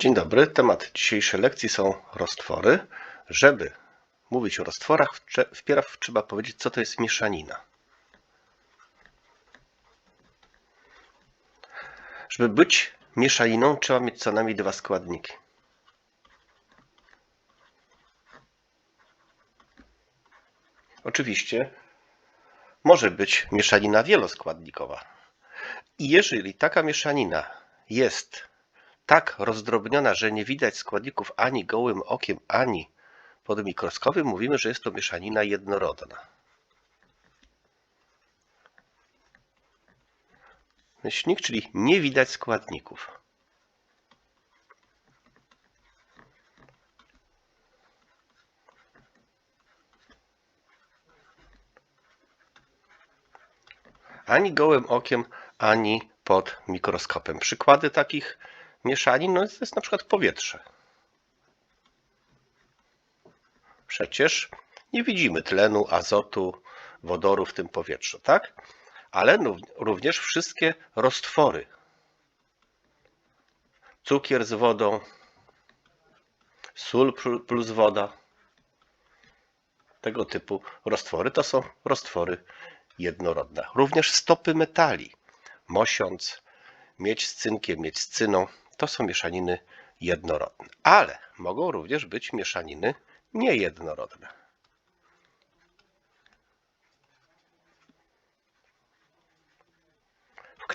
Dzień dobry. Temat dzisiejszej lekcji są roztwory. Żeby mówić o roztworach, wpierw trzeba powiedzieć, co to jest mieszanina. Żeby być mieszaniną, trzeba mieć co najmniej dwa składniki. Oczywiście może być mieszanina wieloskładnikowa. I jeżeli taka mieszanina jest tak rozdrobniona, że nie widać składników ani gołym okiem, ani pod mikroskopem, mówimy, że jest to mieszanina jednorodna. Myślnik, czyli nie widać składników. Ani gołym okiem, ani pod mikroskopem. Przykłady takich mieszanin no to jest na przykład powietrze. Przecież nie widzimy tlenu, azotu, wodoru w tym powietrzu, tak? Ale rów- również wszystkie roztwory. Cukier z wodą, sól plu- plus woda. Tego typu roztwory to są roztwory jednorodne. Również stopy metali. Mosiąc, miedź z cynkiem, miedź z cyną, to są mieszaniny jednorodne. Ale mogą również być mieszaniny niejednorodne.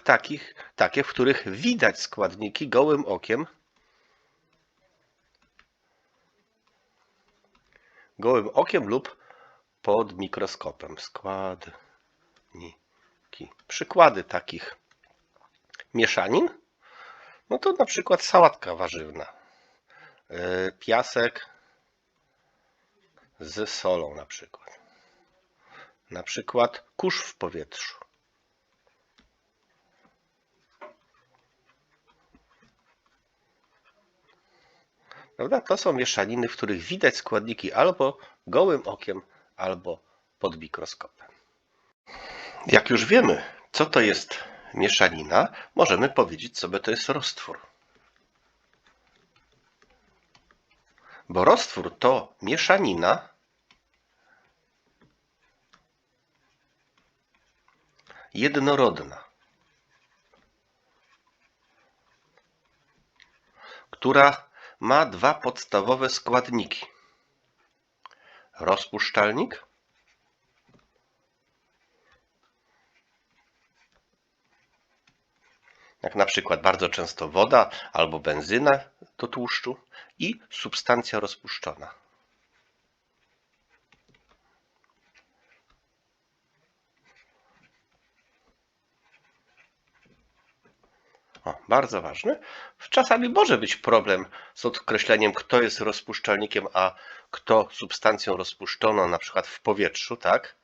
Takich, takie, w których widać składniki gołym okiem, gołym okiem lub pod mikroskopem. Składniki. Przykłady takich mieszanin no to na przykład sałatka warzywna. Yy, Piasek z solą na przykład. Na przykład kurz w powietrzu. Prawda? To są mieszaniny, w których widać składniki albo gołym okiem, albo pod mikroskopem. Jak już wiemy, co to jest mieszanina, możemy powiedzieć sobie, to jest roztwór. Bo roztwór to mieszanina, jednorodna, która ma dwa podstawowe składniki. Rozpuszczalnik jak na przykład bardzo często woda albo benzyna do tłuszczu i substancja rozpuszczona. O, bardzo ważne. Czasami może być problem z określeniem, kto jest rozpuszczalnikiem, a kto substancją rozpuszczoną, na przykład w powietrzu, tak?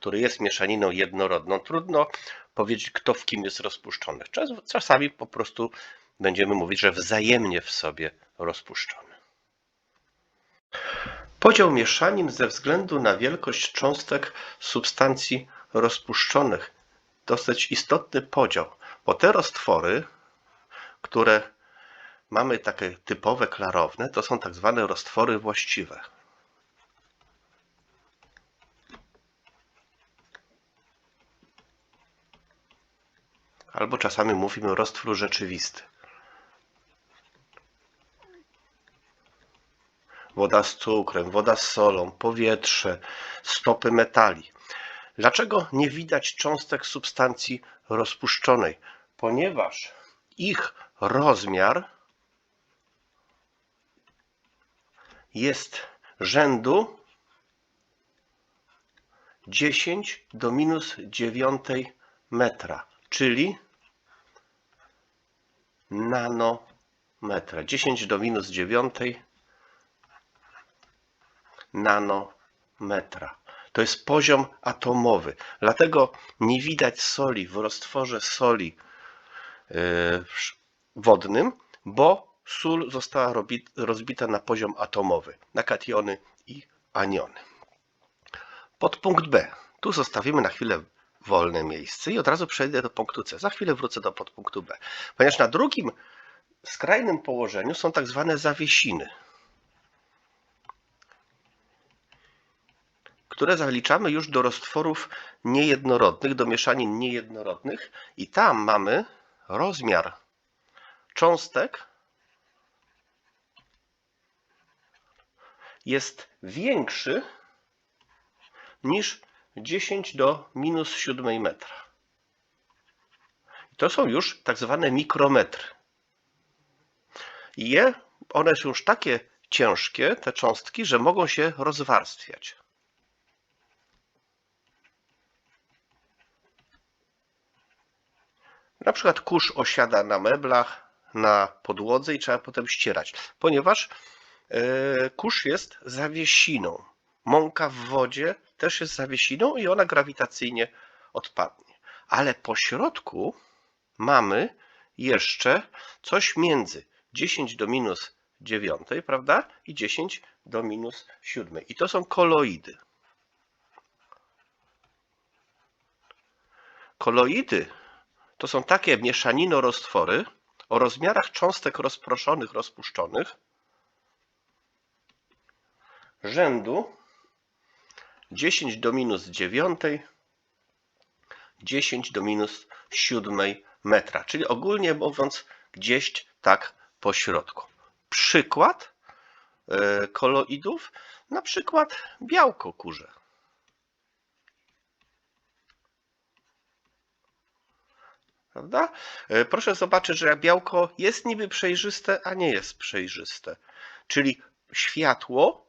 Który jest mieszaniną jednorodną. Trudno powiedzieć, kto w kim jest rozpuszczony. Czas- Czasami po prostu będziemy mówić, że wzajemnie w sobie rozpuszczony. Podział mieszanin ze względu na wielkość cząstek substancji rozpuszczonych. Dosyć istotny podział, bo te roztwory, które mamy takie typowe, klarowne, to są tak zwane roztwory właściwe. Albo czasami mówimy roztwór rzeczywisty. Woda z cukrem, woda z solą, powietrze, stopy metali. Dlaczego nie widać cząstek substancji rozpuszczonej? Ponieważ ich rozmiar jest rzędu 10 do minus 9 metra, czyli nanometra. 10 do minus 9 nanometra. To jest poziom atomowy. Dlatego nie widać soli w roztworze soli yy, wodnym, bo sól została rozbita na poziom atomowy, na kationy i aniony. Podpunkt B. Tu zostawimy na chwilę wolne miejsce i od razu przejdę do punktu C. Za chwilę wrócę do podpunktu B. Ponieważ na drugim skrajnym położeniu są tak zwane zawiesiny, które zaliczamy już do roztworów niejednorodnych, do mieszanin niejednorodnych i tam mamy rozmiar cząstek jest większy niż 10 do minus 7 metra. To są już tak zwane mikrometry. I je, one są już takie ciężkie, te cząstki, że mogą się rozwarstwiać. Na przykład kurz osiada na meblach, na podłodze i trzeba potem ścierać, ponieważ e, kurz jest zawiesiną. Mąka w wodzie też jest zawiesiną i ona grawitacyjnie odpadnie. Ale po środku mamy jeszcze coś między 10 do minus 9, prawda? I 10 do minus 7. I to są koloidy. Koloidy to są takie mieszaninor-roztwory o rozmiarach cząstek rozproszonych, rozpuszczonych rzędu 10 do minus 9, 10 do minus 7 metra, czyli ogólnie mówiąc gdzieś tak po środku. Przykład e, koloidów, na przykład białko kurze. Prawda? E, Proszę zobaczyć, że białko jest niby przejrzyste, a nie jest przejrzyste. Czyli światło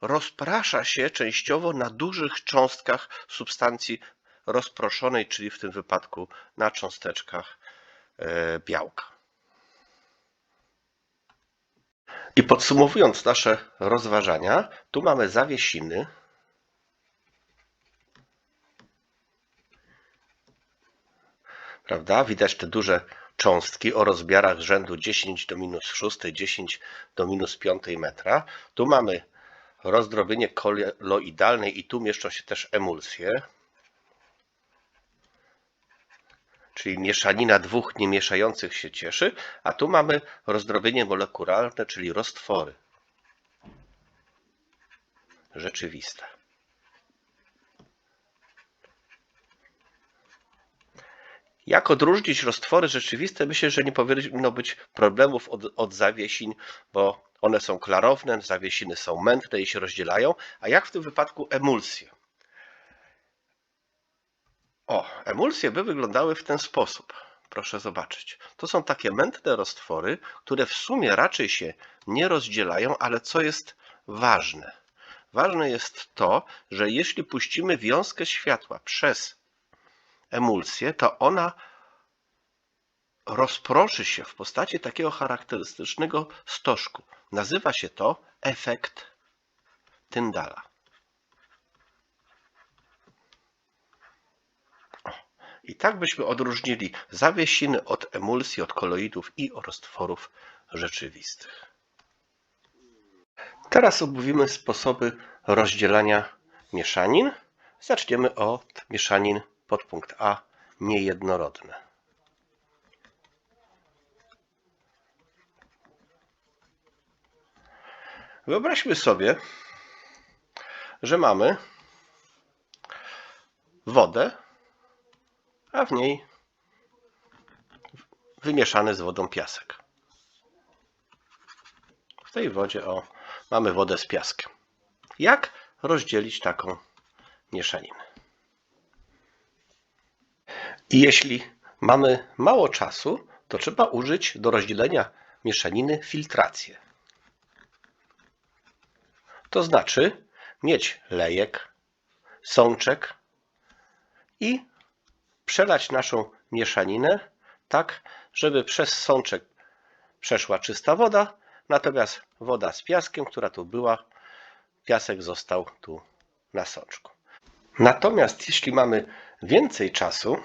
rozprasza się częściowo na dużych cząstkach substancji rozproszonej, czyli w tym wypadku na cząsteczkach e, białka. I podsumowując nasze rozważania, tu mamy zawiesiny. Prawda? Widać te duże cząstki o rozmiarach rzędu 10 do minus 6, 10 do minus 5 metra. Tu mamy rozdrobienie koloidalne i tu mieszczą się też emulsje, czyli mieszanina dwóch niemieszających się cieszy, a tu mamy rozdrobienie molekularne, czyli roztwory rzeczywiste. Jak odróżnić roztwory rzeczywiste? Myślę, że nie powinno być problemów od, od zawiesiń, bo one są klarowne, zawiesiny są mętne i się rozdzielają. A jak w tym wypadku emulsje? O, emulsje by wyglądały w ten sposób. Proszę zobaczyć. To są takie mętne roztwory, które w sumie raczej się nie rozdzielają, ale co jest ważne? Ważne jest to, że jeśli puścimy wiązkę światła przez emulsję, to ona rozproszy się w postaci takiego charakterystycznego stożku. Nazywa się to efekt Tyndala. I tak byśmy odróżnili zawiesiny od emulsji, od koloidów i roztworów rzeczywistych. Teraz omówimy sposoby rozdzielania mieszanin. Zaczniemy od mieszanin podpunkt A niejednorodne. Wyobraźmy sobie, że mamy wodę, a w niej wymieszany z wodą piasek. W tej wodzie o, mamy wodę z piaskiem. Jak rozdzielić taką mieszaninę? I jeśli mamy mało czasu, to trzeba użyć do rozdzielenia mieszaniny filtrację. To znaczy mieć lejek, sączek i przelać naszą mieszaninę tak, żeby przez sączek przeszła czysta woda, natomiast woda z piaskiem, która tu była, piasek został tu na sączku. Natomiast jeśli mamy więcej czasu,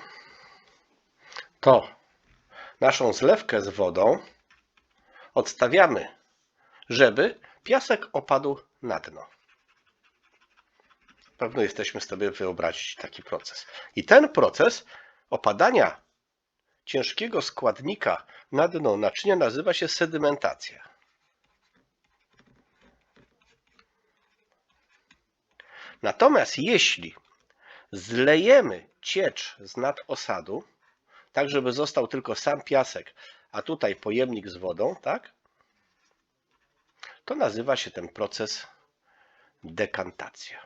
to naszą zlewkę z wodą odstawiamy, żeby piasek opadł na dno. Pewno jesteśmy sobie wyobrazić taki proces. I ten proces opadania ciężkiego składnika na dno naczynia nazywa się sedymentacja. Natomiast jeśli zlejemy ciecz z nadosadu, tak żeby został tylko sam piasek, a tutaj pojemnik z wodą, tak? To nazywa się ten proces dekantacja.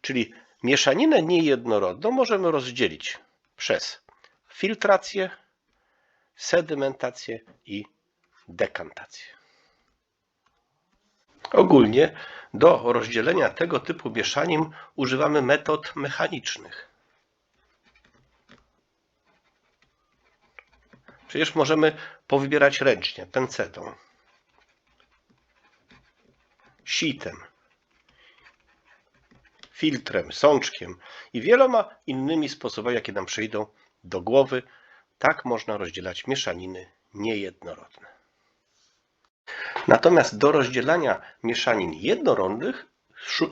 Czyli mieszaninę niejednorodną możemy rozdzielić przez filtrację, sedymentację i dekantację. Ogólnie do rozdzielenia tego typu mieszanin używamy metod mechanicznych. Przecież możemy powybierać ręcznie, pencetą, sitem, filtrem, sączkiem i wieloma innymi sposobami, jakie nam przyjdą do głowy. Tak można rozdzielać mieszaniny niejednorodne. Natomiast do rozdzielania mieszanin jednorodnych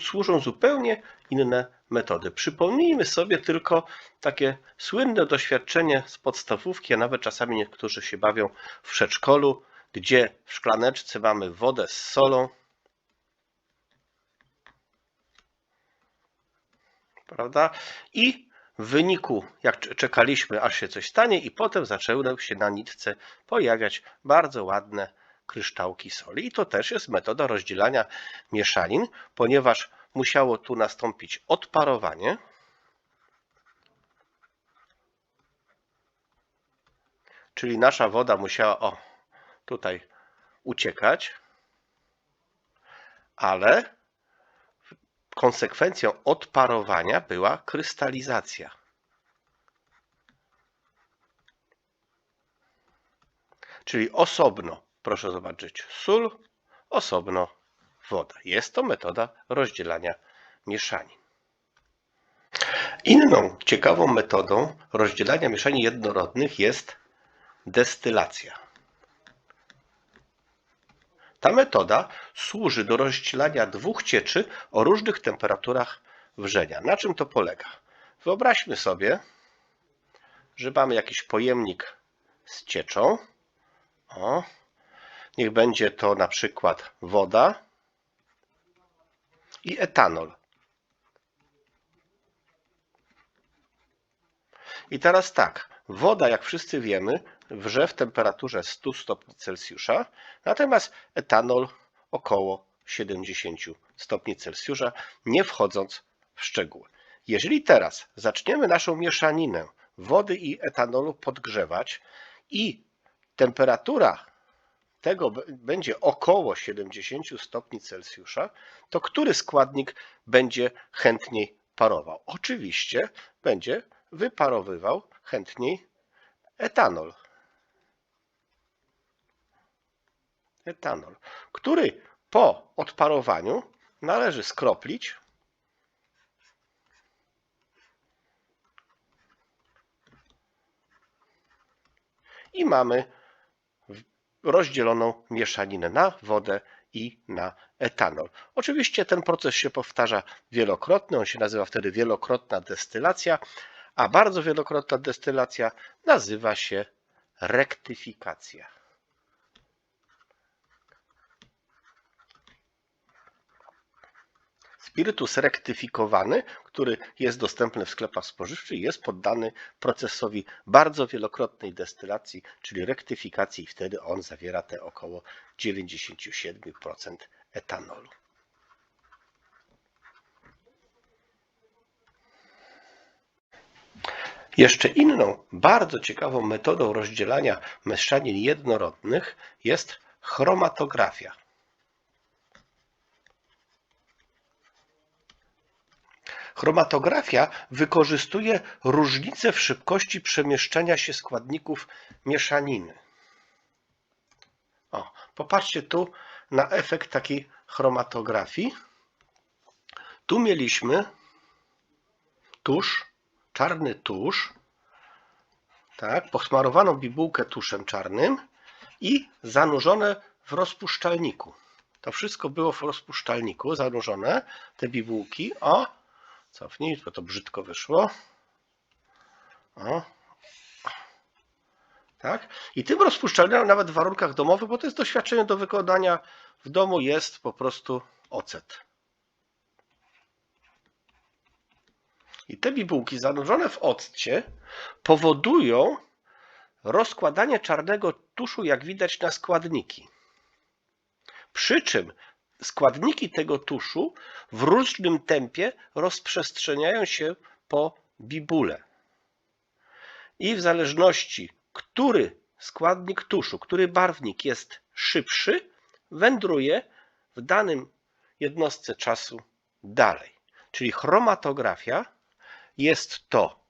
służą zupełnie inne metody. Przypomnijmy sobie tylko takie słynne doświadczenie z podstawówki, a nawet czasami niektórzy się bawią w przedszkolu, gdzie w szklaneczce mamy wodę z solą. Prawda? I w wyniku, jak czekaliśmy, aż się coś stanie, i potem zaczęły się na nitce pojawiać bardzo ładne kryształki soli. I to też jest metoda rozdzielania mieszanin, ponieważ musiało tu nastąpić odparowanie. Czyli nasza woda musiała o tutaj uciekać, ale konsekwencją odparowania była krystalizacja. Czyli osobno Proszę zobaczyć, sól, osobno woda. Jest to metoda rozdzielania mieszanin. Inną ciekawą metodą rozdzielania mieszanin jednorodnych jest destylacja. Ta metoda służy do rozdzielania dwóch cieczy o różnych temperaturach wrzenia. Na czym to polega? Wyobraźmy sobie, że mamy jakiś pojemnik z cieczą. O, Niech będzie to na przykład woda i etanol. I teraz tak, woda, jak wszyscy wiemy, wrze w temperaturze 100 stopni Celsjusza, natomiast etanol około 70 stopni Celsjusza, nie wchodząc w szczegóły. Jeżeli teraz zaczniemy naszą mieszaninę wody i etanolu podgrzewać i temperatura tego będzie około 70 stopni Celsjusza, to który składnik będzie chętniej parował? Oczywiście będzie wyparowywał chętniej etanol. Etanol, który po odparowaniu należy skroplić i mamy rozdzieloną mieszaninę na wodę i na etanol. Oczywiście ten proces się powtarza wielokrotnie, on się nazywa wtedy wielokrotna destylacja, a bardzo wielokrotna destylacja nazywa się rektyfikacja. Spirytus rektyfikowany, który jest dostępny w sklepach spożywczych, jest poddany procesowi bardzo wielokrotnej destylacji, czyli rektyfikacji i wtedy on zawiera te około 97% etanolu. Jeszcze inną, bardzo ciekawą metodą rozdzielania mieszanin jednorodnych jest chromatografia. Chromatografia wykorzystuje różnice w szybkości przemieszczania się składników mieszaniny. O, popatrzcie tu na efekt takiej chromatografii. Tu mieliśmy tusz, czarny tusz, tak, posmarowaną bibułkę tuszem czarnym i zanurzone w rozpuszczalniku. to wszystko było w rozpuszczalniku zanurzone, te bibułki. O, cofnij, bo to brzydko wyszło. O. Tak? I tym rozpuszczalnikiem nawet w warunkach domowych, bo to jest doświadczenie do wykonania w domu, jest po prostu ocet. I te bibułki zanurzone w occie powodują rozkładanie czarnego tuszu, jak widać, na składniki. Przy czym składniki tego tuszu w różnym tempie rozprzestrzeniają się po bibule. I w zależności, który składnik tuszu, który barwnik jest szybszy, wędruje w danym jednostce czasu dalej. Czyli chromatografia jest to,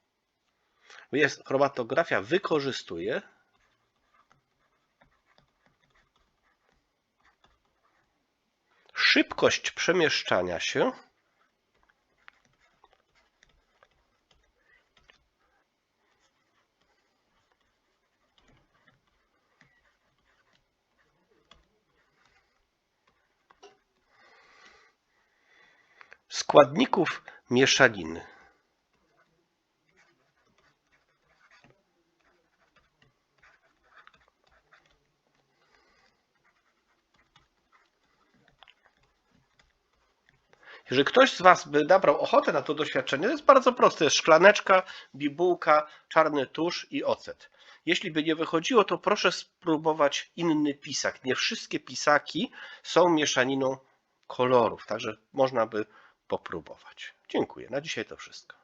jest, chromatografia wykorzystuje szybkość przemieszczania się składników mieszaniny. Jeżeli ktoś z Was by nabrał ochotę na to doświadczenie, to jest bardzo proste. Jest szklaneczka, bibułka, czarny tusz i ocet. Jeśli by nie wychodziło, to proszę spróbować inny pisak. Nie wszystkie pisaki są mieszaniną kolorów, także można by popróbować. Dziękuję. Na dzisiaj to wszystko.